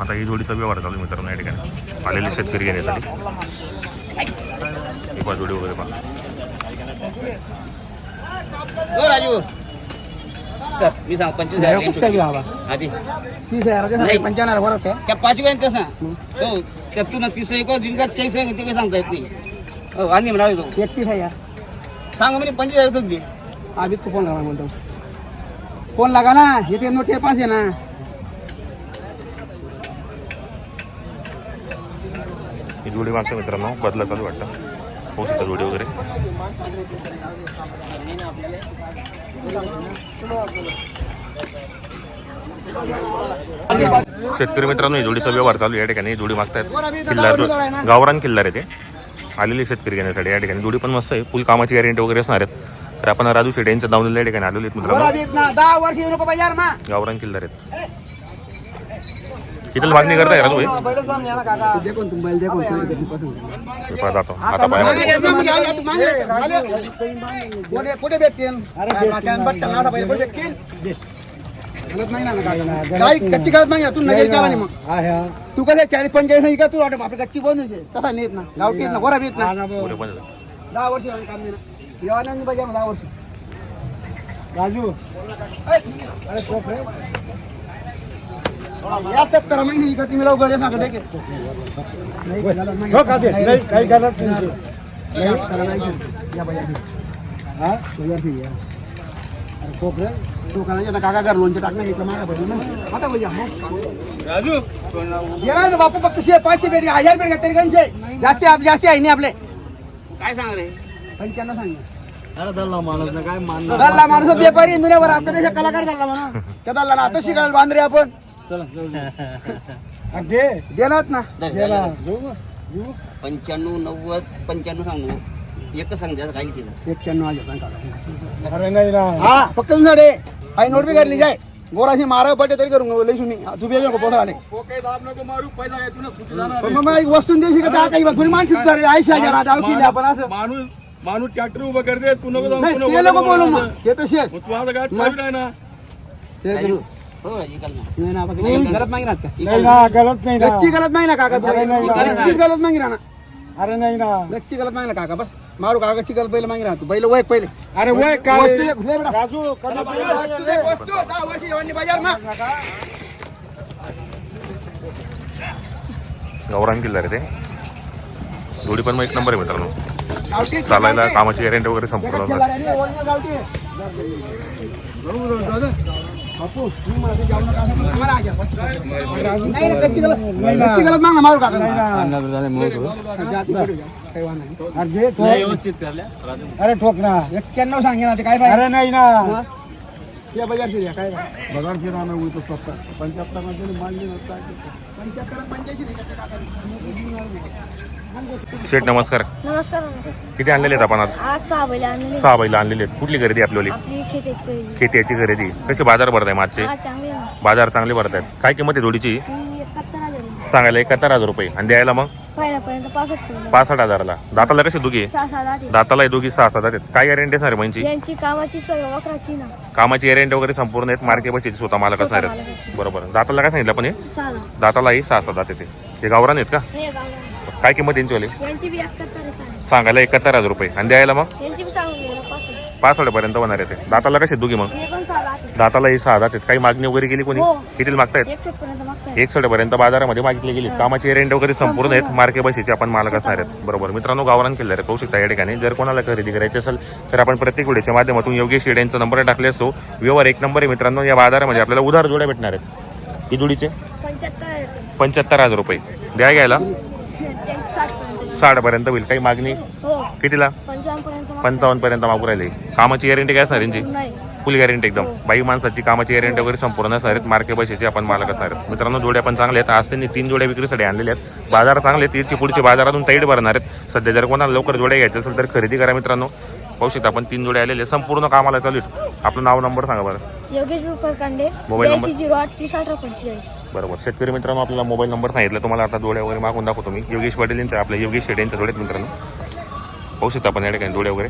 आता ही जोडीचा व्यवहार चालू आहे मित्रांनो या ठिकाणी. आलेले शेतकरी घेण्यासाठी. पहा जोडी वगैरे पहा. हो राजू. तर, मी सांग पंचवीस आधी. तीस हजार बरं त्या पाचवी आहे तसा हो त्या तू ना तीस एक दिन का चाळीस आहे ते काही सांगता येत नाही. हो आणि एकतीस हजार. सांग म्हणजे पंचवीस हजार दे. तो फोन लगा बोलतो फोन लगा ना तो नोट के पास है ना. जोडी मागतो मित्रांनो. बदला चालू वाटतं. पाहू शकता जोडी वगैरे. शेतकरी मित्रांनो ही जोडीचा व्यवहार चालू आहे. या ठिकाणी जोडी मागतायत. किल्लार गावरान किल्लार आहे ते. आलेली शेतकरी घेण्यासाठी. या ठिकाणी जोडी पण मस्त आहे. फुल कामाची गॅरंटी वगैरे असणार आहेत. तर आपण राजू शेट यांच्या दावलेल्या ठिकाणी आलेले आहेत मित्रांनो. गावरान किल्लार आहेत. किती मागणी करताय राजू भाई देखो तुम बैल देखो तुम्हें जातो आता पाया कोठे भेटतील? गलत नाही ना काका काही कच्ची गलत नाही तू नजर केला नाही मग. तू कसं चाळीस पंचेचाळीस नाही का तू? वाटत आपली कच्ची बनवायची तसा नेत ना. गावठी येत ना गोरा येत ना. जा. दहा वर्ष झाली काम नाही ना. येवानंद पाहिजे दहा वर्ष. राजू. या सत्तर महिने इकडे तुम्ही लवकर ना का देखे नाही गलत नाही. नाही, काही गलत नाही या, त्याला नाही या बाई, या हा? तो या. अरे तू का नाही काका घर लोणचं टाकणं घेतलं मागा पाहिजे ना। आता भैया राजू गेला ना बापू फक्त शे पाचशे भेट हज़ार भेट तरी कंचे जास्ती आप जास्ती आहे नाही आपले। काय सांग रे? पंच्याण्णव सांग। अरे दल्ला माणूस ना काय मान दल्ला माणूस व्यापारी दुनियावर आपल्यापेक्षा कलाकार झाला म्हणा त्या दल्ला ना आता शिकायला बांधरे आपण। ना. पंच्याण्णव नव्वद पंच्याण्णव सांगू. एकच सांग त्याचं काही केलं एक्क्याण्णव हजार काका अरे नाही ना. हा फक्त तुझा डे काही नोट बी करली जाय. गोराशी मारा पटे तरी करून लई सुनी. तू बी को पोहोचला आले. पण मग एक वस्तू देशी का? त्या काही थोडी मानसिक झाली ऐंशी हजार डाव केली आपण असं. माणूस माणूस ट्रॅक्टर उभं करते तू नको नाही ते नको बोलू मग. ते तशी आहेत. तू माझं काय नाही ना. ते- हो राजू नाही ना. आपण गलत नाही ना नाही ना गलत नाही ना. गच्ची गलत नाही ना काका नाही, नाही, नाही. गच्ची गलत नाही ना अरे नाही ना. गच्ची गलत नाही ना काका बस मारू काकाची गलत पहिले मागे राहतो. पहिले वय पहिले. अरे वय काय? वस्तू दे, दे बेटा. राजू कधी वस्तू दे, वस्तू. दहा वर्षी बाजार ना गावरान किल्लार आहे ते. जोडी पण मग एक नंबर आहे मित्रांनो. गावठी चालायला कामाची गॅरंटी वगैरे संपूर्ण गावठी. अरे ठोक. ना एक्क्याण्णव सांगे ना ते काय अरे नाही ना? या बाजार फिरूया काय बघा फिरा ना उलट स्वस्त पंच्याहत्तरमध्ये मानली नसता पंच्याहत्तर पंच्याऐंशी नाही का काका? शेठ नमस्कार. नमस्कार. किती आणलेले आहेत आपण आज? आज सहा बैल आणलेले. सहा बैल आणलेले आहेत. कुठली खरेदी आपली आपली खेतेच खरेदी. खेत्याची खरेदी. कशी बाजार भरत आहे मागचे? हा बाजार चांगले भरत आहेत काय किंमत आहे आहे. सांगायला एकाहत्तर हजार रुपये. आणि द्यायला मग? पासष्ट किलो. पासष्ट हजाराला. दाताला कशी सहा आहे. दाताला दोघी सहा सात आहेत. काय गॅरंटी असणार आहे म्हणजे यांची कामाची सगळं वखराची ना. कामाची गॅरंटी वगैरे संपूर्ण आहेत. मार्के बसची स्वतः मालक असणार स्वतः आहेत. बरोबर. दाताला काय सांगितलं आपण हे? सहा. दातालाही सहा सात दात येते. हे गावरान आहेत का? हे गावरान. काय किंमत यांची वाली? यांची बी एकाहत्तर आहे. सांगा. सांगायला एकाहत्तर हजार रुपये. आणि द्यायला मग? यांची बी सांगून गेलं पासष्ट पासष्ट पर्यंत होणार आहे ते. दाताला कशी दोघी मग? हे पण सहा आहे. दात आहेत. काही मागणी वगैरे केली कोणी? हो. किती मागतायत? मागताय एक पर्यंत बाजारामध्ये मागितली गेली. कामाची एरेंट वगैरे संपूर्ण आहेत. मार्के बसीचे आपण मालक असणार आहेत. बरोबर. मित्रांनो गावरान किल्ले आहे कौशिकता या ठिकाणी. जर कोणाला खरेदी करायची असेल तर आपण प्रत्येक व्हिडिओच्या माध्यमातून योगेश शेड यांचा नंबर टाकले असतो व्यवहार एक नंबर आहे मित्रांनो. या बाजारामध्ये आपल्याला उधार जोड्या भेटणार आहेत. ही जोडीचे पंच्याहत्तर आहे ते. पंच्याहत्तर हजार रुपये. द्या घ्यायला. त्यांची साठ पर्यंत साठ पर्यंत होईल. काही मागणी? हो कितीला? पंचावन्न पर्यंत मागू राहिले. कामाची गॅरंटी काय असणार यांची? फुल गॅरंटी एकदम. बाई माणसाची कामाची गॅरंटी वगैरे संपूर्ण असणार आहेत. मार्के बसेचे आपण मालक असणार आहेत. मित्रांनो जोड्या पण चांगल्या आहेत. आज त्यांनी तीन जोड्या विक्रीसाठी आणलेल्या आहेत. बाजार चांगले आहेत. याची पुढची बाजारातून ताईड भरणार आहेत. सध्या जर कोणाला लवकर जोड्या घ्यायच्या असेल तर खरेदी करा मित्रांनो. पाहू शकता आपण तीन जोड्या आलेले. संपूर्ण कामाला चालू आहेत. आपलं नाव नंबर सांगा बरं. Yogesh mobile number? झिरो आठ तीस अठरा पंचेचाळीस. बरोबर. शेतकरी मित्रांनो आपल्याला मोबाईल नंबर सांगितला. तुम्हाला आता जोड्या वगैरे मागून दाखवतो मी. योगेश पाटील यांचा आपल्या योगेश शेड यांच्या जोड्यात मित्रांनो. पाहू शकता आपण या ठिकाणी डोळे वगैरे.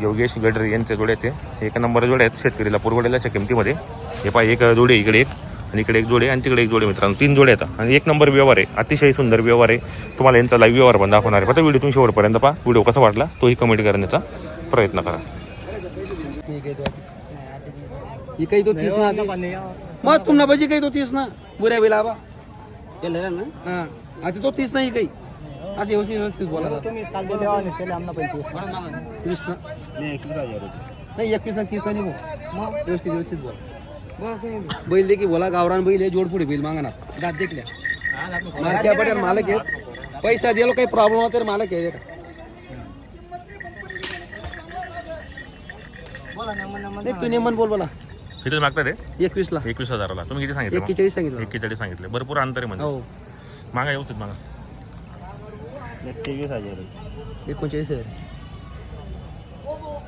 योगेश गडरे यांचे जोडे ते एक नंबर जोड्या आहेत शेतकरीला पुरवडेल्याच्या किमतीमध्ये. हे पाय एक जोडे इकडे एक आणि इकडे एक जोडे आणि तिकडे एक जोडे मित्रांनो. तीन जोडे येतात आणि एक नंबर व्यवहार आहे. अतिशय सुंदर व्यवहार आहे. तुम्हाला यांचा लाईव्ह व्यवहार पण दाखवणार आहे. फक्त व्हिडिओ तुम्ही शेवटपर्यंत पहा. व्हिडिओ कसा वाटला तोही कमेंट करण्याचा प्रयत्न करा. ही. मग तुम्हाला पाहिजे काही तो तीस ना? बुऱ्या बिला आबा केलं रे ना हा. आता तो तीस नाही काही. असं व्यवस्थित बोला तुम्ही पैसे तीस. ना? नाही एकवीस आणि तीस नाही मग? व्यवस्थित व्यवस्थित बोला. बैल देखील बोला गावरान बैल आहे जोड पुढे बैल मागा ना. दात देखल्या मालक्या पटेल मालक आहेत पैसा दिलो काही प्रॉब्लेम होता तर मालक आहे नाही तू नेमन बोल बोला. किती मागतात ते? एकवीस ला एकवीस हजाराला. तुम्ही किती सांगितलं मग? एक्केचाळीस सांगितलं. एक्केचाळीस सांगितले. भरपूर अंतर आहे म्हणजे. हो. मागा व्यवस्थित मागा. एकोणचाळीस हजार.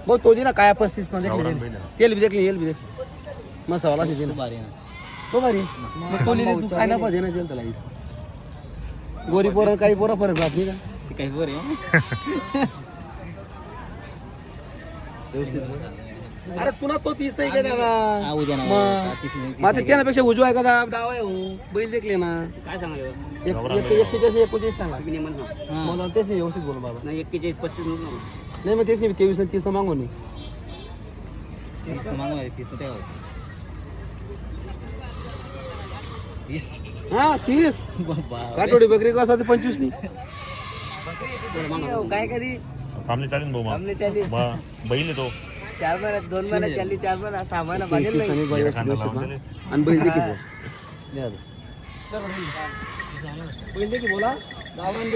भाऊ तो दे ना काय पस्तीस ना गावरान देखले बैल आहे. तेल बी देखले येल बी देखले. मग सवाला शेती ना. तो भारी मग तो लिहिली तू काय ना पाहिजे ना तेल त्याला. गोरी पोरं काही पोरं फरक राहत नाही का? काही पोरं अरे पुन्हा तो तीस नाही का मग. मग आता त्याच्यापेक्षा उजवा आहे का दा- डावा आहे हो. बैल देखले ना. काय सांगा. एक्केचाळीस एकोणचाळीस सांगा. मला तेच नाही व्यवस्थित बोल बाबा. नाही पस्तीस नाही मग तेच नाही तेवीस आणि तीस मागून नाही हा तीस. काटोडी बकरी कसा ते पंचवीस नाही काय करी चालेल भाऊ मग. मग बैल आहे तो चार महिन्यात दोन महिन्यात चालली चार महिन्यात सहा लावून दिले. आणि बैल देखील बैल बोला. गावरान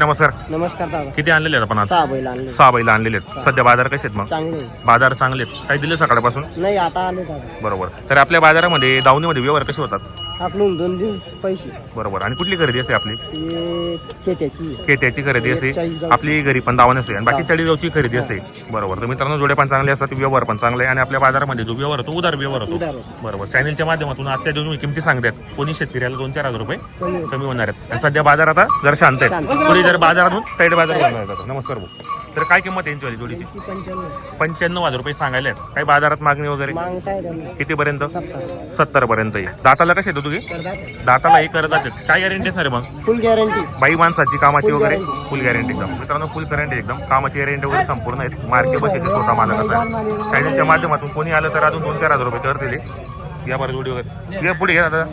नमस्कार. नमस्कार दादा. किती आणलेले आहेत आपण आज? सहा बैल आणले सहा बैल आणलेले आहेत. सध्या बाजार कसे आहेत मग? चांगले बाजार चांगले आहेत. काही दिले सकाळपासून? नाही आता आले दादा. बरोबर. तर आपल्या बाजारामध्ये दावणीमध्ये व्यवहार कसे होतात? आपण दोन दिवस पैसे. बरोबर. आणि कुठली खरेदी असते आपली? ते खेट्याची खेत्याची खरेदी असते. आपली घरी पण दावण असते आणि बाकी चाळीसगावची खरेदी असते बरोबर. तर मित्रांनो जोडे पण चांगले असतात व्यवहार पण चांगले आणि आपल्या बाजारामध्ये जो व्यवहार होतो उदार व्यवहार होतो. बरोबर. चॅनलच्या माध्यमातून आजच्या दिवशी किमती सांगतात. कोणी शेतकऱ्याला दोन चार हजार रुपये कमी होणार आहेत. आणि सध्या बाजार आता जर शांत आहे कोणी जर बाजारातून टाईट बाजार. नमस्कार भाऊ. तर काय किंमत आहे यांची जोडीची? पंच्याण्णव. पंच्याण्णव हजार रुपये सांगायला आहेत काही बाजारात मागणी वगैरे? मागताय त्यांना. कितीपर्यंत? सत्तर. सत्तर पर्यंत येईल दाताला कसे येतो तुम्ही करतात. दाताला एक करत आहेत काय गॅरंटी आहे मग? फुल गॅरंटी बाई माणसाची कामाची वगैरे? guarantee. फुल गॅरंटी एकदम. मित्रांनो फुल गॅरंटी एकदम. कामाची गॅरंटी वगैरे संपूर्ण आहेत. मार्के बसेचे स्वतः मालक असतात चॅनलच्या माध्यमातून कोणी आलं तर अजून दोन चार हजार रुपये करतील या बरं जोडी वगैरे. या पुढे घ्या आता.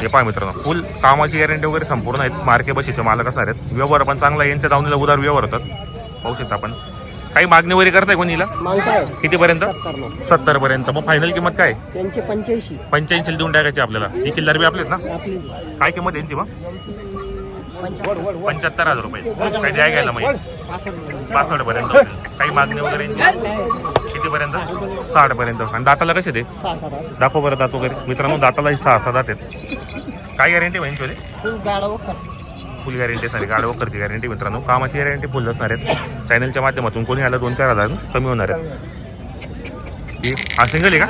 हे पहा मित्रांनो. फुल कामाची गॅरंटी वगैरे संपूर्ण आहेत. मार्के बसेचे मालक असणार आहेत. व्यवहार पण चांगला आहे. यांच्या दावणीला उदार व्यवहार होतात. पाहू शकता आपण. काही मागणी वगैरे करताय कोणीला मागताय. कितीपर्यंत? सत्तर पर्यंत मग फायनल किंमत काय? त्यांचे पंच्याऐंशी. पंच्याऐंशी देऊन टाकायची आपल्याला. ही किल्लार बी आपलेच ना? काय किंमत यांची मग? पंच्याहत्तर हजार रुपये. काय द्या घ्यायला मग. पासष्ट पर्यंत काही मागणी वगैरे किती पर्यंत साठ पर्यंत आणि दाताला कसे ते दाखव बरं दात वगैरे. मित्रांनो दाताला सहा सहा दात आहेत. काय गॅरंटी म्हणजे फुल गॅरंटी असणार आहे गाडी वगैरेची गॅरंटी मित्रांनो. कामाची गॅरंटी फुल असणार आहेत. चॅनलच्या माध्यमातून कोणी आलं दोन चार हजार कमी होणार आहेत. हा सिंगल आहे का?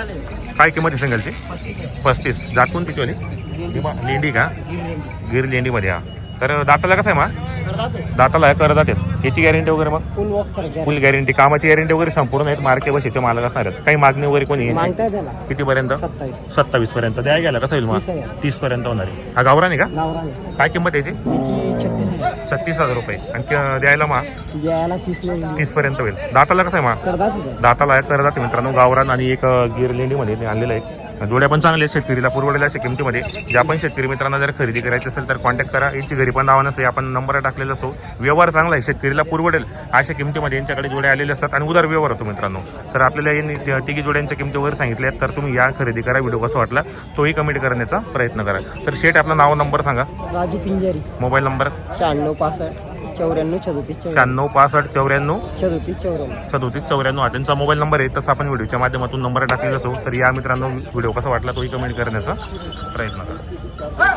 काय किंमत आहे सिंगलची पस्तीस. जात कोणतीची चोली लेंडी का? गिर लेंडीमध्ये हा. तर दाताला कसं आहे मा? दाताला करदात. आहेत याची गॅरंटी वगैरे मग? फुल गॅरंटी कामाची गॅरंटी वगैरे संपूर्ण आहेत. मार्के बसेचे मालक असणार आहेत. काही मागणी वगैरे कोणी कितीपर्यंत? सत्तावीस. पर्यंत द्या गेला कसं होईल मग. तीस पर्यंत होणार आहे. हा गावरा नाही का? काय किंमत याची? त्याची छत्तीस हजार. रुपये. आणि द्यायला मा? तीस पर्यंत होईल. दाताला कसं आहे मा? दाताला करदात मित्रांनो. गावरान आणि एक गिर लेंडीमध्ये ते आणलेलं आहे. जोड्या पण चांगल्या आहेत. शेतकरीला पुरवडेल्या अशा किमतीमध्ये. ज्या पण शेतकरी मित्रांना जर खरेदी करायची असेल तर कॉन्टॅक्ट करा. यांची घरी पण नावा नसते आपण नंबर टाकलेला असो. व्यवहार चांगला आहे. शेतकरीला पुरवडेल अशा किमतीमध्ये यांच्याकडे जोड्या आलेले असतात आणि उदार व्यवहार होतो मित्रांनो. तर आपल्याला यांनी तिघी जोड्यांच्या किमती वगैरे सांगितल्या आहेत. तर तुम्ही या खरेदी करा. व्हिडिओ कसा वाटला तोही कमेंट करण्याचा प्रयत्न करा. तर शेट आपलं नाव नंबर सांगा. राजू पिंजारी. मोबाईल नंबर शहाण्णव पासष्ट. चौऱ्याण्णव सदोतीस चौऱ्याण्णव. शहाण्णव पासष्ट चौऱ्याण्णव. सदोतीस चौऱ्याण्णव. सदोतीस चौऱ्याण्णव. हा त्यांचा मोबाईल नंबर आहे. तसं आपण व्हिडिओच्या माध्यमातून नंबर टाकलेला असो तर या मित्रांनो व्हिडिओ कसा वाटला तोही कमेंट करण्याचा प्रयत्न करा.